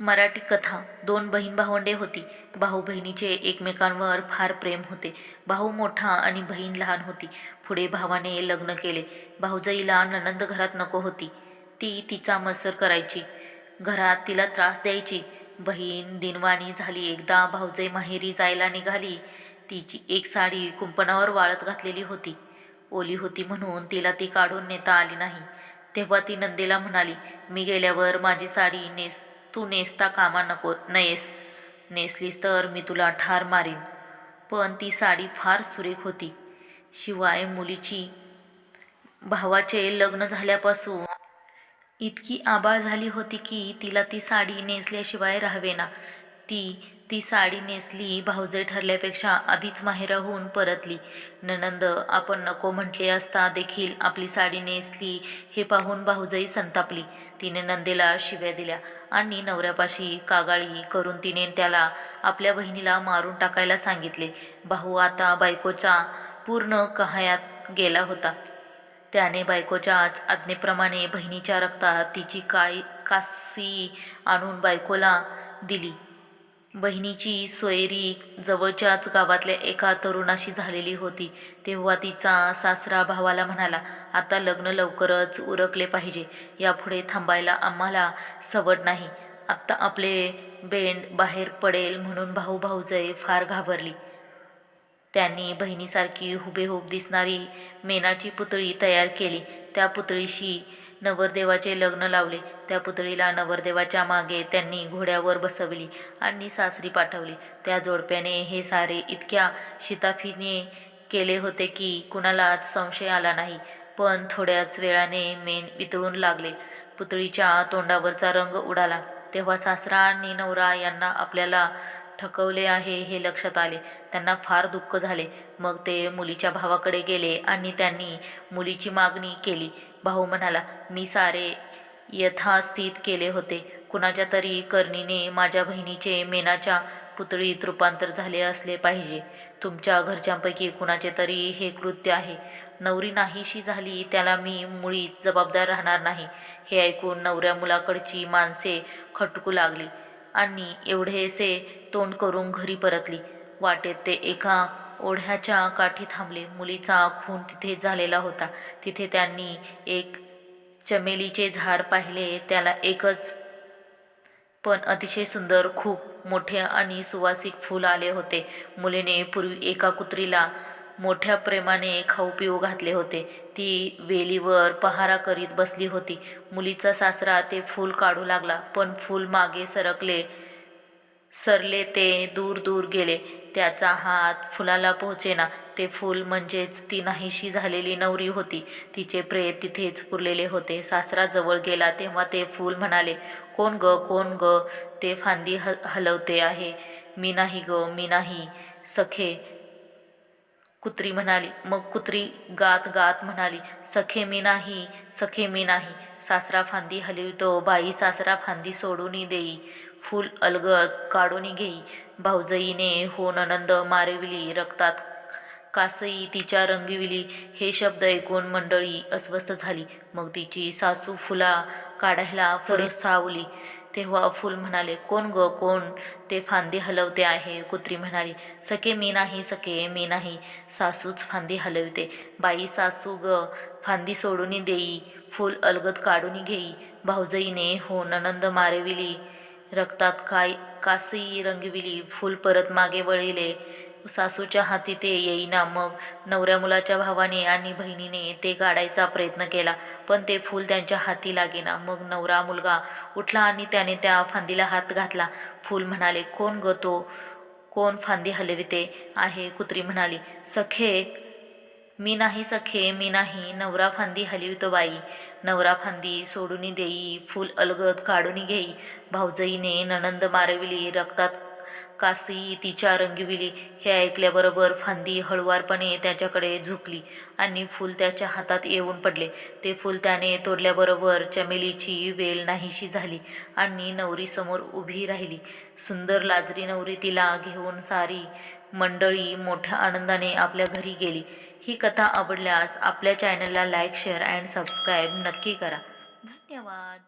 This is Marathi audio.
मराठी कथा. दोन बहीण भावंडे होती. भाऊ बहिणीचे एकमेकांवर फार प्रेम होते. भाऊ मोठा आणि बहीण लहान होती. पुढे भावाने लग्न केले. भाऊजाईला ननंद घरात नको होती. ती तिचा मत्सर करायची. घरात तिला त्रास द्यायची. बहीण दिनवाणी झाली. एकदा भाऊजाई माहेरी जायला निघाली. तिची एक साडी कुंपणावर वाळत घातलेली होती. ओली होती म्हणून तिला ती काढून नेता आली नाही. तेव्हा ती नंदेला म्हणाली मी गेल्यावर माझी साडी नेस. तू नेसता कामा नको नयेस. नेसलीस तर मी तुला ठार मारीन. पण ती साडी फार सुरेख होती. शिवाय मुलीची भावाचे लग्न झाल्यापासून इतकी आबाळ झाली होती की तिला ती साडी नेसल्याशिवाय राहावेना ती ती साडी नेसली भाऊजे ठरल्यापेक्षा आधीच माहेराहून परतली. ननंद आपण नको म्हटले असता देखील आपली साडी नेसली हे पाहून भाऊजाई संतापली. तिने नंदेला शिव्या दिल्या आणि नवऱ्यापाशी कागाळी करून तिने त्याला आपल्या बहिणीला मारून टाकायला सांगितले. भाऊ आता बायकोचा पूर्ण कहायात गेला होता. त्याने बायकोच्याच आज्ञेप्रमाणे बहिणीच्या रक्तात तिची काय कासी आणून बायकोला दिली. बहिणीची सोयरी जवळच्याच गावातल्या एका तरुणाशी झालेली होती. तेव्हा तिचा सासरा भावाला म्हणाला आता लग्न लवकरच उरकले पाहिजे. यापुढे थांबायला आम्हाला सवड नाही. आत्ता आपले बेंड बाहेर पडेल म्हणून भाऊ भाऊजय फार घाबरली. त्यांनी बहिणीसारखी हुबेहूब दिसणारी मेनाची पुतळी तयार केली. त्या पुतळीशी नवरदेवाचे लग्न लावले. त्या पुतळीला नवरदेवाच्या मागे त्यांनी घोड्यावर बसवली आणि सासरी पाठवली. त्या जोडप्याने हे सारे इतक्या शिताफीने केले होते की कुणालाच संशय आला नाही पण थोड्याच वेळाने मेन वितळून लागले. पुतळीच्या तोंडावरचा रंग उडाला. तेव्हा सासरा आणि नवरा यांना आपल्याला ठकवले आहे हे लक्षात आले. त्यांना फार दुःख झाले. मग ते मुलीच्या भावाकडे गेले आणि त्यांनी मुलीची मागणी केली. भाऊ म्हणाला मी सारे यथास्थित केले होते. कुणाच्या तरी करणीने माझ्या बहिणीचे मेनाच्या पुतळीत रूपांतर झाले असले पाहिजे. तुमच्या घरच्यांपैकी कुणाचे तरी हे कृत्य आहे. नवरी नाहीशी झाली त्याला मी मुळीच जबाबदार राहणार नाही. हे ऐकून नवऱ्या मुलाकडची माणसे खटकू लागली आणि एवढेसे तोंड करून घरी परतली. वाटेत ते एका ओढ्याच्या काठी थांबले. मुलीचा खून तिथे झालेला होता. तिथे त्यांनी एक चमेलीचे झाड पाहिले. त्याला एकच पण अतिशय सुंदर खूप मोठे आणि सुवासिक फूल आले होते. मुलीने पूर्वी एका कुत्रीला मोठ्या प्रेमाने खाऊ पिऊ घातले होते. ती वेलीवर पहारा करीत बसली होती. मुलीचा सासरा ते फूल काढू लागला पण फूल मागे सरकले सरले ते दूर दूर गेले. त्याचा हात फुलाला पोहोचेना. ते फूल म्हणजेच ती नाहीशी झालेली नवरी होती. तिचे प्रेत तिथेच पुरलेले होते. सासरा जवळ गेला तेव्हा ते फूल म्हणाले कोण ग कोण ग? ते फांदी ह हलवते आहे. मी नाही ग मी नाही सखे कुत्री म्हणाली मग कुत्री गात गात म्हणाली सखे मी नाही सखे मी नाही. सासरा फांदी हलवितो बाई सासरा फांदी सोडून देई. फूल अलगद काढून घेई भाऊजईने हो ननंद मारविली. रक्तात कासई तिच्या रंगविली. हे शब्द ऐकून मंडळी अस्वस्थ झाली. मग तिची सासू फुला काढायला पुढे सावली. तेव्हा फुल म्हणाले कोण ग? कोण? ते फांदी हलवते आहे. कुत्री म्हणाली सके मी नाही सके मी नाही. सासूच फांदी हलवते. बाई सासू ग फांदी सोडून देई. फूल अलगद काढून घेई. भाऊजईने हो ननंद मारविली. रक्तात काय कासई रंगविली फूल परत मागे वळिले. सासूच्या हाती ते येईना मग नवऱ्या मुलाच्या भावाने आणि बहिणीने ते काढायचा प्रयत्न केला पण ते फूल त्यांच्या हाती लागेना. मग नवरा मुलगा उठला आणि त्याने त्या फांदीला हात घातला. फूल म्हणाले कोण गतो कोण फांदी हलविते? आहे कुत्री म्हणाली. सखे मी नाही सखे मी नाही. नवरा फांदी हलिवतो बाई. नवरा फांदी सोडूनी देई. फूल अलगद काढून घेई. भाऊजईने ननंद मारविली. रक्तात कासी तिच्या रंगविली. हे ऐकल्याबरोबर फांदी हळुवारपणे त्याच्याकडे झुकली आणि फूल त्याच्या हातात येऊन पडले. ते फूल त्याने तोडल्याबरोबर चमेलीची वेल नाहीशी झाली आणि नवरीसमोर उभी राहिली. सुंदर लाजरी नवरी तिला घेऊन सारी मंडळी मोठ्या आनंदाने आपल्या घरी गेली. ही कथा आवडल्यास आपल्या चॅनलला लाईक शेअर अँड सबस्क्राईब नक्की करा. धन्यवाद.